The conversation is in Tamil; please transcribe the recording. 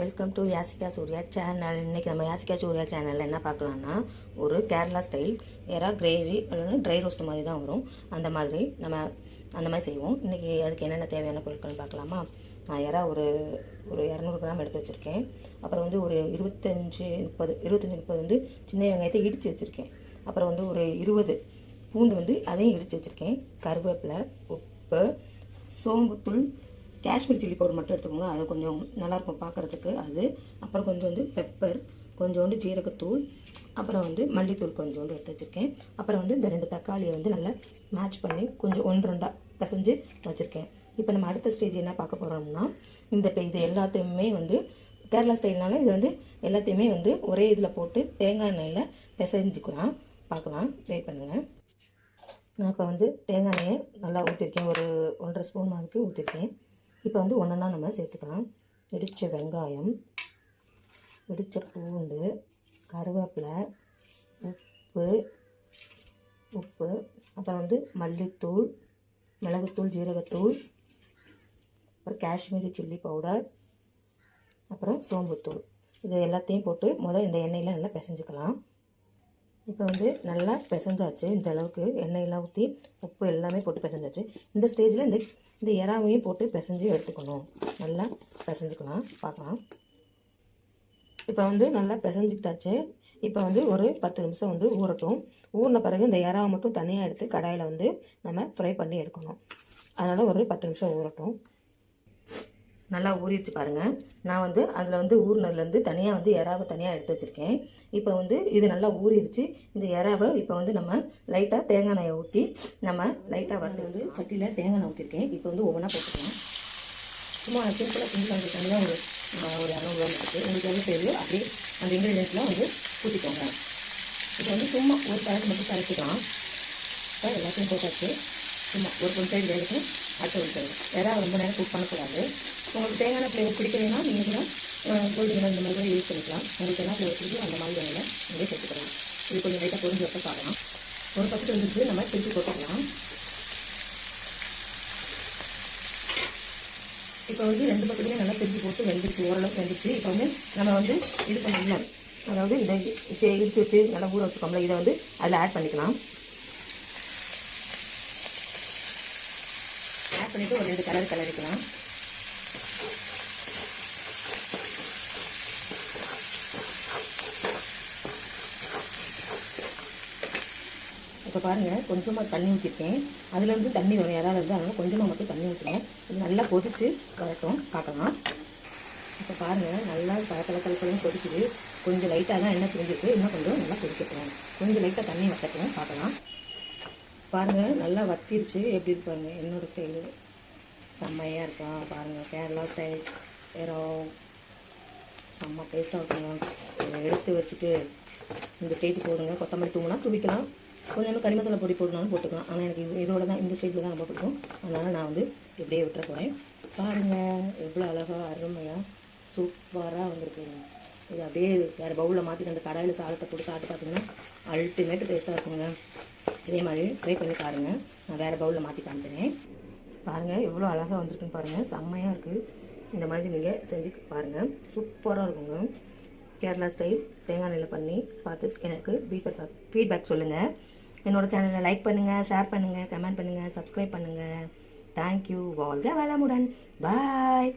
Welcome to Yasika Surya channel இன்றைக்கி நம்ம யாசிகா சூர்யா சேனலில் என்ன பார்க்கலான்னா ஒரு கேரளா ஸ்டைல் எறா கிரேவி அல்லது ட்ரை ரோஸ்ட் மாதிரி தான் வரும். அந்த மாதிரி நம்ம அந்த மாதிரி செய்வோம். இன்றைக்கி அதுக்கு என்னென்ன தேவையான பொருட்கள் பார்க்கலாமா? நான் எறா ஒரு ஒரு இரநூறு கிராம் எடுத்து வச்சுருக்கேன். அப்புறம் வந்து ஒரு இருபத்தஞ்சி முப்பது இருபத்தஞ்சி முப்பது வந்து சின்ன வெங்காயத்தை இடித்து வச்சுருக்கேன். அப்புறம் வந்து ஒரு இருபது பூண்டு வந்து அதையும் இடித்து வச்சுருக்கேன். கருவேப்பிலை உப்பு சோம்புத்தூள் காஷ்மீர் சில்லி பவுடர் மட்டும் எடுத்துக்கோங்க. அது கொஞ்சம் நல்லாயிருக்கும் பார்க்குறதுக்கு. அது அப்புறம் கொஞ்சம் வந்து பெப்பர் கொஞ்சோண்டு ஜீரகத்தூள் அப்புறம் வந்து மல்லித்தூள் கொஞ்சோண்டு எடுத்து வச்சுருக்கேன். அப்புறம் வந்து இந்த ரெண்டு தக்காளியை வந்து நல்லா மேட்ச் பண்ணி கொஞ்சம் ஒன்று ரெண்டாக பிசைஞ்சு வச்சுருக்கேன். இப்போ நம்ம அடுத்த ஸ்டேஜ் என்ன பார்க்க போகிறோம்னா இந்த இப்போ இது எல்லாத்தையுமே வந்து கேரளா ஸ்டைல்னால இது வந்து எல்லாத்தையுமே வந்து ஒரே இதில் போட்டு தேங்காய் எண்ணெயில் பிசைஞ்சுக்கலாம். பார்க்கலாம். வெயிட் பண்ணுங்கள் நான் இப்போ வந்து தேங்காய் எண்ணெயை நல்லா ஊற்றிருக்கேன் ஒரு ஒன்றரை ஸ்பூன் மாதிரி ஊற்றிருக்கேன் இப்போ வந்து ஒன்றா நம்ம சேர்த்துக்கலாம். இடித்த வெங்காயம் இடித்த பூண்டு கருவேப்பிலை உப்பு உப்பு அப்புறம் வந்து மல்லித்தூள் மிளகுத்தூள் ஜீரகத்தூள் அப்புறம் காஷ்மீரி சில்லி பவுடர் அப்புறம் சோம்புத்தூள். இது எல்லாத்தையும் போட்டு முதல் இந்த எண்ணெயில் நல்லா பிசைஞ்சுக்கலாம். இப்போ வந்து நல்லா பிசைஞ்சாச்சு இந்த அளவுக்கு எண்ணெயெல்லாம் ஊற்றி உப்பு எல்லாமே போட்டு பிசைஞ்சாச்சு. இந்த ஸ்டேஜில் இந்த இந்த இறாவையும் போட்டு பிசைஞ்சு எடுத்துக்கணும். நல்லா பிசைஞ்சுக்கலாம். பார்க்கலாம். இப்போ வந்து நல்லா பிசைஞ்சிக்கிட்டாச்சு. இப்போ வந்து ஒரு பத்து நிமிஷம் வந்து ஊறட்டும். ஊறின பிறகு இந்த இறாவை மட்டும் தனியாக எடுத்து கடாயில் வந்து நம்ம ஃப்ரை பண்ணி எடுக்கணும். அதனால் ஒரு பத்து நிமிஷம் ஊறட்டும். நல்லா ஊறிடுச்சு பாருங்கள் நான் வந்து அதில் வந்து ஊறினதுலேருந்து தனியாக வந்து இறாவை தனியாக எடுத்து வச்சுருக்கேன். இப்போ வந்து இது நல்லா ஊறிடுச்சு. இந்த இறாவை இப்போ வந்து நம்ம லைட்டாக தேங்காய் எண்ணெயை ஊற்றி நம்ம லைட்டாக வறுத்து வந்து சட்டியில் தேங்காய் எண்ணெய் ஊற்றிருக்கேன் இப்போ வந்து ஒவ்வொன்றா போட்டுக்கலாம். சும்மா சிம்பிளாக சிம்பிளாக வந்து தனியாக ஒரு ஒரு இரநூறுவா இருக்குது உங்களுக்கு எவ்வளோ தேவையோ அப்படியே அந்த இன்க்ரீடியன்ஸ்லாம் வந்து ஊற்றிக்கோங்க இப்போ வந்து சும்மா ஒரு கலக்கு மட்டும் கரைச்சிக்கலாம். இப்போ எல்லாத்தையும் போட்டாச்சு. சும்மா ஒரு கொஞ்சம் சைடு வேகட்டும் அட்டை ஒரு சைடு ரொம்ப நேரம் குக் பண்ணக்கூடாது. உங்களுக்கு தேங்காய் ஃப்ளேவர் பிடிக்கலைன்னா நீங்கள் கூட கோல்டு இந்த மாதிரி கூட யூஸ் பண்ணிக்கலாம். உங்களுக்கு என்ன ஃப்ளேவர் பிடிக்கும் அந்த மாதிரி வேலையில் நீங்கள் சேர்த்துக்கலாம். இது கொஞ்சம் லைட்டாக பொரிஞ்சு வச்சு பார்க்கலாம் ஒரு பக்கத்து வந்துட்டு நம்ம திருப்பி போட்டுக்கலாம். இப்போ வந்து ரெண்டு பக்கத்துலேயும் நல்லா திருப்பி போட்டு வெந்துருச்சு. ஓரளவுக்கு வெந்துச்சு இப்போ வந்து நம்ம வந்து இது பண்ணிக்கலாம் அதாவது இதை இதை வச்சு நல்லா ஊற வச்சுக்கோம்ல. இதை வந்து அதில் ஆட் பண்ணிக்கலாம் ஆட் பண்ணிவிட்டு ஒரு ரெண்டு கலர் கலரிக்கலாம். இப்போ பாருங்கள் கொஞ்சமாக தண்ணி ஊற்றிருக்கேன் அதுலேருந்து தண்ணி வரும். யாராவது இருந்தால் அதனால் கொஞ்சமாக மட்டும் தண்ணி ஊற்றுறேன் இது நல்லா கொதித்து வரட்டும். பார்க்கலாம். இப்போ பாருங்கள் நல்லா கல கொதிக்குது. கொஞ்சம் லைட்டாக தான் எண்ணெய் பிரிஞ்சிருக்கு. இன்னும் கொஞ்சம் நல்லா கொதிக்கட்டும். கொஞ்சம் லைட்டாக தண்ணி வற்றட்டும் பார்க்கலாம். பாருங்கள் நல்லா வத்திருச்சு. எப்படி இருப்பாங்க என்னோடய என்னோட ஸ்டைலு செம்மையாக இருக்கா பாருங்கள் கேரளா சைட் வேற செம்ம டேஸ்ட்டாக இருக்குங்க. இதை எடுத்து வச்சுட்டு இந்த ஸ்டேஜ் போடுங்க. கொத்தமல்லி தூங்கினா தூவிக்கலாம். கொஞ்சம் கறி மசாலா பொடி போடணும்னு போட்டுக்கலாம். ஆனால் எனக்கு இது இதோட தான் இந்த ஸ்டேஜில் தான் ரொம்ப பிடிக்கும். அதனால் நான் வந்து இப்படியே விட்டுற போகிறேன் பாருங்கள் எவ்வளோ அழகாக அருமையாக சூப்பராக வந்திருக்குங்க. இது அப்படியே வேறு பவுலில் மாற்றிட்டு அந்த கடாயில் சாதத்தை போட்டு சாப்பிட்டு பார்த்தீங்கன்னா அல்டிமேட் டேஸ்ட்டாக இருக்குங்க. இதே மாதிரி ட்ரை பண்ணி பாருங்கள் நான் வேறு பவுலில் மாற்றி காமிக்கிறேன். பாருங்கள் எவ்வளோ அழகாக வந்திருக்குன்னு பாருங்கள் செம்மையாக இருக்குது இந்த மாதிரி நீங்கள் செஞ்சு பாருங்கள் சூப்பராக இருக்குங்க. கேரளா ஸ்டைல் தேங்காய் நெல்லை பண்ணி பார்த்து எனக்கு ஃபீட்பேக் ஃபீட்பேக் சொல்லுங்கள் என்னோட சேனலை லைக் பண்ணுங்கள் ஷேர் பண்ணுங்கள் கமெண்ட் பண்ணுங்கள் சப்ஸ்கிரைப் பண்ணுங்கள் தேங்க்யூ வாழ்க வளமுடன். பாய்